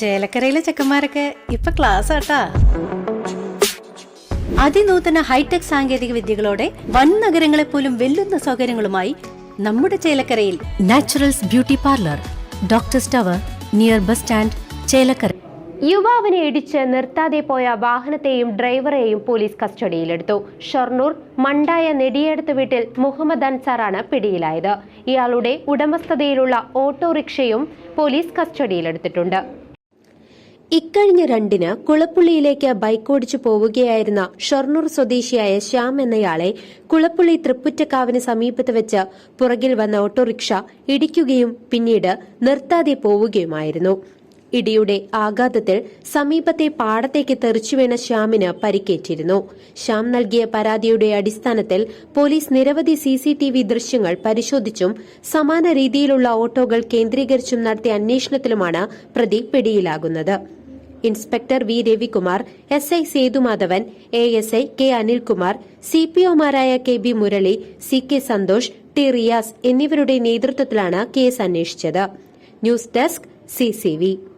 ചേലക്കരയിലെ ചെക്കന്മാരൊക്കെ ഇപ്പൊ ക്ലാസ് ആട്ടാ. അതിനൂതന ഹൈടെക് സാങ്കേതിക വിദ്യകളോടെ വൻ നഗരങ്ങളെ പോലും വെല്ലുന്ന സൗകര്യങ്ങളുമായി നമ്മുടെ ചേലക്കരയിൽ naturals beauty parlour doctor tower near bus stand Chelakkara. യുവാവിനെ ഇടിച്ച് നിർത്താതെ പോയ വാഹനത്തെയും ഡ്രൈവറെയും പോലീസ് കസ്റ്റഡിയിലെടുത്തു. ഷൊർണൂർ മണ്ടായ നെടിയടുത്ത് വീട്ടിൽ മുഹമ്മദ് അൻസാറാണ് പിടിയിലായത്. ഇയാളുടെ ഉടമസ്ഥതയിലുള്ള ഓട്ടോറിക്ഷയും പോലീസ് കസ്റ്റഡിയിലെടുത്തിട്ടുണ്ട്. ഇക്കഴിഞ്ഞ രണ്ടിന് കുളപ്പുള്ളിയിലേക്ക് ബൈക്കോടിച്ചു പോവുകയായിരുന്ന ഷൊർണൂർ സ്വദേശിയായ ശ്യാം എന്നയാളെ കുളപ്പുള്ളി തൃപ്പുറ്റക്കാവിന് സമീപത്ത് വെച്ച് പുറകിൽ വന്ന ഓട്ടോറിക്ഷ ഇടിക്കുകയും പിന്നീട് നിർത്താതെ പോവുകയുമായിരുന്നു. ഇടിയുടെ ആഘാതത്തിൽ സമീപത്തെ പാടത്തേക്ക് തെറിച്ചുവീണ ശ്യാമിന് പരിക്കേറ്റിരുന്നു. ശ്യാം നൽകിയ പരാതിയുടെ അടിസ്ഥാനത്തിൽ പോലീസ് നിരവധി സിസിടിവി ദൃശ്യങ്ങൾ പരിശോധിച്ചും സമാന രീതിയിലുള്ള ഓട്ടോകൾ കേന്ദ്രീകരിച്ചും നടത്തിയ അന്വേഷണത്തിലുമാണ് പ്രതി പിടിയിലാകുന്നത്. Inspector V Ravikumar S I Sethumadhavan A S I K Anilkumar C P ഒമാരായ K B Murali C K Santhosh T Riyas എന്നിവരുടെ നേതൃത്വത്തിലാണ് കേസ് അന്വേഷിച്ചത്. News desk C